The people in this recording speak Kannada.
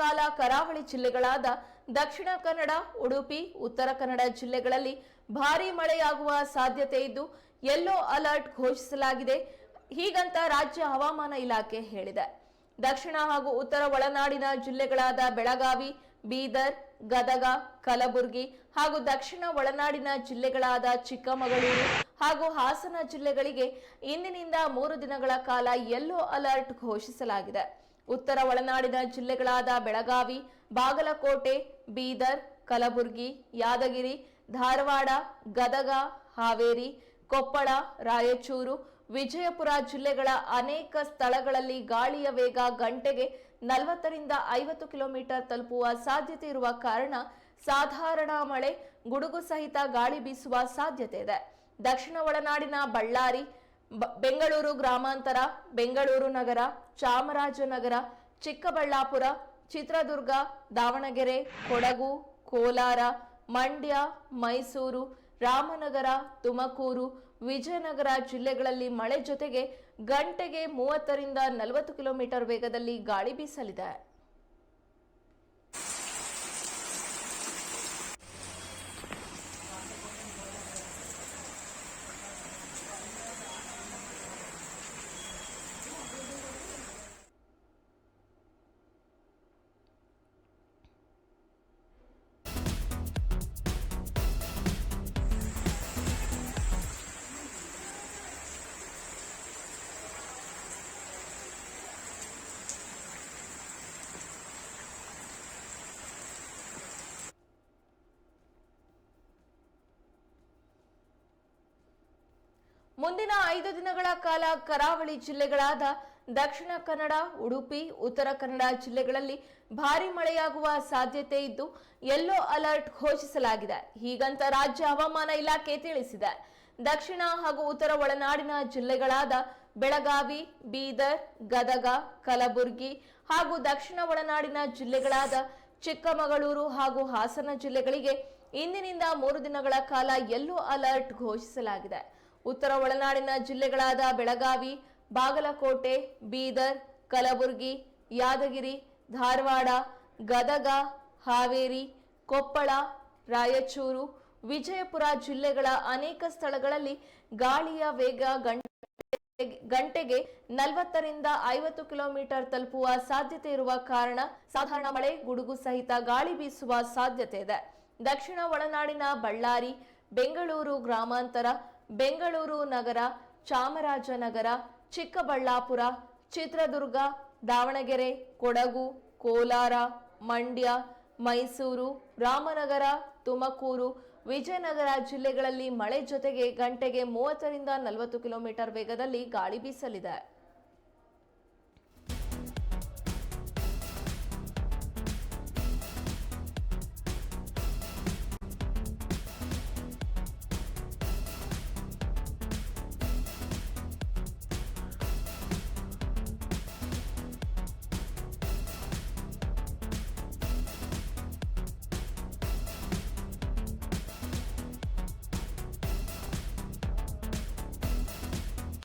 ಕಾಲ ಕರಾವಳಿ ಜಿಲ್ಲೆಗಳಾದ ದಕ್ಷಿಣ ಕನ್ನಡ, ಉಡುಪಿ, ಉತ್ತರ ಕನ್ನಡ ಜಿಲ್ಲೆಗಳಲ್ಲಿ ಭಾರೀ ಮಳೆಯಾಗುವ ಸಾಧ್ಯತೆ ಇದ್ದು ಯೆಲ್ಲೋ ಅಲರ್ಟ್ ಘೋಷಿಸಲಾಗಿದೆ. ಹೀಗಂತ ರಾಜ್ಯ ಹವಾಮಾನ ಇಲಾಖೆ ಹೇಳಿದೆ. ದಕ್ಷಿಣ ಹಾಗೂ ಉತ್ತರ ಒಳನಾಡಿನ ಜಿಲ್ಲೆಗಳಾದ ಬೆಳಗಾವಿ, ಬೀದರ್, ಗದಗ, ಕಲಬುರಗಿ ಹಾಗೂ ದಕ್ಷಿಣ ಒಳನಾಡಿನ ಜಿಲ್ಲೆಗಳಾದ ಚಿಕ್ಕಮಗಳೂರು ಹಾಗೂ ಹಾಸನ ಜಿಲ್ಲೆಗಳಿಗೆ ಇಂದಿನಿಂದ ಮೂರು ದಿನಗಳ ಕಾಲ ಯೆಲ್ಲೋ ಅಲರ್ಟ್ ಘೋಷಿಸಲಾಗಿದೆ. ಉತ್ತರ ಒಳನಾಡಿನ ಜಿಲ್ಲೆಗಳಾದ ಬೆಳಗಾವಿ, ಬಾಗಲಕೋಟೆ, ಬೀದರ್, ಕಲಬುರಗಿ, ಯಾದಗಿರಿ, ಧಾರವಾಡ, ಗದಗ, ಹಾವೇರಿ, ಕೊಪ್ಪಳ, ರಾಯಚೂರು, ವಿಜಯಪುರ ಜಿಲ್ಲೆಗಳ ಅನೇಕ ಸ್ಥಳಗಳಲ್ಲಿ ಗಾಳಿಯ ವೇಗ ಗಂಟೆಗೆ ನಲವತ್ತರಿಂದ ಐವತ್ತು ಕಿಲೋಮೀಟರ್ ತಲುಪುವ ಸಾಧ್ಯತೆ ಇರುವ ಕಾರಣ ಸಾಧಾರಣ ಮಳೆ, ಗುಡುಗು ಸಹಿತ ಗಾಳಿ ಬೀಸುವ ಸಾಧ್ಯತೆ ಇದೆ. ದಕ್ಷಿಣ ಒಳನಾಡಿನ ಬಳ್ಳಾರಿ ಬೆಂಗಳೂರು ಗ್ರಾಮಾಂತರ, ಬೆಂಗಳೂರು ನಗರ, ಚಾಮರಾಜನಗರ, ಚಿಕ್ಕಬಳ್ಳಾಪುರ, ಚಿತ್ರದುರ್ಗ, ದಾವಣಗೆರೆ, ಕೊಡಗು, ಕೋಲಾರ, ಮಂಡ್ಯ, ಮೈಸೂರು, ರಾಮನಗರ, ತುಮಕೂರು, ವಿಜಯನಗರ ಜಿಲ್ಲೆಗಳಲ್ಲಿ ಮಳೆ ಜೊತೆಗೆ ಗಂಟೆಗೆ ಮೂವತ್ತರಿಂದ ನಲವತ್ತು ಕಿಲೋಮೀಟರ್ ವೇಗದಲ್ಲಿ ಗಾಳಿ ಬೀಸಲಿದೆ. ಮುಂದಿನ ಐದು ದಿನಗಳ ಕಾಲ ಕರಾವಳಿ ಜಿಲ್ಲೆಗಳಾದ ದಕ್ಷಿಣ ಕನ್ನಡ, ಉಡುಪಿ, ಉತ್ತರ ಕನ್ನಡ ಜಿಲ್ಲೆಗಳಲ್ಲಿ ಭಾರಿ ಮಳೆಯಾಗುವ ಸಾಧ್ಯತೆ ಇದ್ದು ಯೆಲ್ಲೋ ಅಲರ್ಟ್ ಘೋಷಿಸಲಾಗಿದೆ. ಹೀಗಂತ ರಾಜ್ಯ ಹವಾಮಾನ ಇಲಾಖೆ ತಿಳಿಸಿದೆ. ದಕ್ಷಿಣ ಹಾಗೂ ಉತ್ತರ ಒಳನಾಡಿನ ಜಿಲ್ಲೆಗಳಾದ ಬೆಳಗಾವಿ, ಬೀದರ್, ಗದಗ, ಕಲಬುರಗಿ ಹಾಗೂ ದಕ್ಷಿಣ ಒಳನಾಡಿನ ಜಿಲ್ಲೆಗಳಾದ ಚಿಕ್ಕಮಗಳೂರು ಹಾಗೂ ಹಾಸನ ಜಿಲ್ಲೆಗಳಿಗೆ ಇಂದಿನಿಂದ ಮೂರು ದಿನಗಳ ಕಾಲ ಯೆಲ್ಲೋ ಅಲರ್ಟ್ ಘೋಷಿಸಲಾಗಿದೆ. ಉತ್ತರ ಒಳನಾಡಿನ ಜಿಲ್ಲೆಗಳಾದ ಬೆಳಗಾವಿ, ಬಾಗಲಕೋಟೆ, ಬೀದರ್, ಕಲಬುರಗಿ, ಯಾದಗಿರಿ, ಧಾರವಾಡ, ಗದಗ, ಹಾವೇರಿ, ಕೊಪ್ಪಳ, ರಾಯಚೂರು, ವಿಜಯಪುರ ಜಿಲ್ಲೆಗಳ ಅನೇಕ ಸ್ಥಳಗಳಲ್ಲಿ ಗಾಳಿಯ ವೇಗ ಗಂಟೆ ಗಂಟೆಗೆ ನಲವತ್ತರಿಂದ ಐವತ್ತು ಕಿಲೋಮೀಟರ್ ತಲುಪುವ ಸಾಧ್ಯತೆ ಇರುವ ಕಾರಣ ಸಾಧಾರಣ ಮಳೆ, ಗುಡುಗು ಸಹಿತ ಗಾಳಿ ಬೀಸುವ ಸಾಧ್ಯತೆ ಇದೆ. ದಕ್ಷಿಣ ಒಳನಾಡಿನ ಬಳ್ಳಾರಿ, ಬೆಂಗಳೂರು ಗ್ರಾಮಾಂತರ ಬೆಂಗಳೂರು ನಗರ, ಚಾಮರಾಜನಗರ, ಚಿಕ್ಕಬಳ್ಳಾಪುರ, ಚಿತ್ರದುರ್ಗ, ದಾವಣಗೆರೆ, ಕೊಡಗು, ಕೋಲಾರ, ಮಂಡ್ಯ, ಮೈಸೂರು, ರಾಮನಗರ, ತುಮಕೂರು, ವಿಜಯನಗರ ಜಿಲ್ಲೆಗಳಲ್ಲಿ ಮಳೆ ಜೊತೆಗೆ ಗಂಟೆಗೆ ಮೂವತ್ತರಿಂದ ನಲವತ್ತು ಕಿಲೋಮೀಟರ್ ವೇಗದಲ್ಲಿ ಗಾಳಿ ಬೀಸಲಿದೆ.